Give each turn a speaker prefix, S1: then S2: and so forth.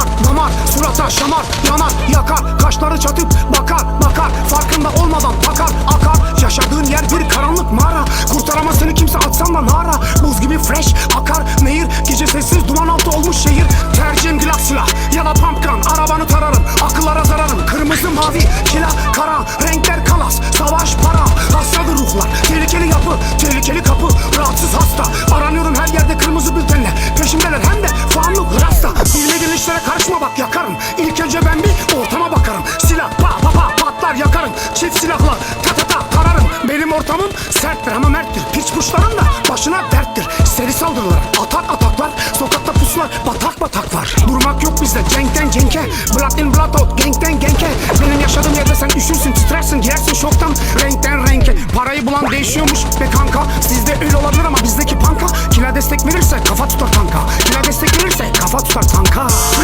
S1: Damar damar. Surata şamar Yanar yakar. Kaşları çatıp bakar bakar. Farkında olmadan takar akar. Yaşadığın yer bir karanlık mağara. Kurtaramaz seni kimse atsan da nara. Buz gibi fresh akar. Nehir Gece sessiz duman altı olmuş şehir. Tercihim glock silah ya da pump gun Arabanı tararım akıllara zararım. Kırmızı mavi Çift silahla. Ta ta ta tararım. Benim ortamım serttir ama merttir. Piç kuşların da başına derttir. Seri saldırılar atak ataklar Sokakta pusular batak batak var. Durmak yok bizde. Cenkten cenke. Blood in blood out genkten genke. Benim yaşadığım yerde sen üşürsün titrersin Giyersin şoktan. Renkten renke. Parayı bulan değişiyormuş be kanka. Sizde öyle olabilir ama bizdeki panka. Kila destek verirse kafa tutar tanka Kila destek verirse kafa tutar tanka. 3, 2,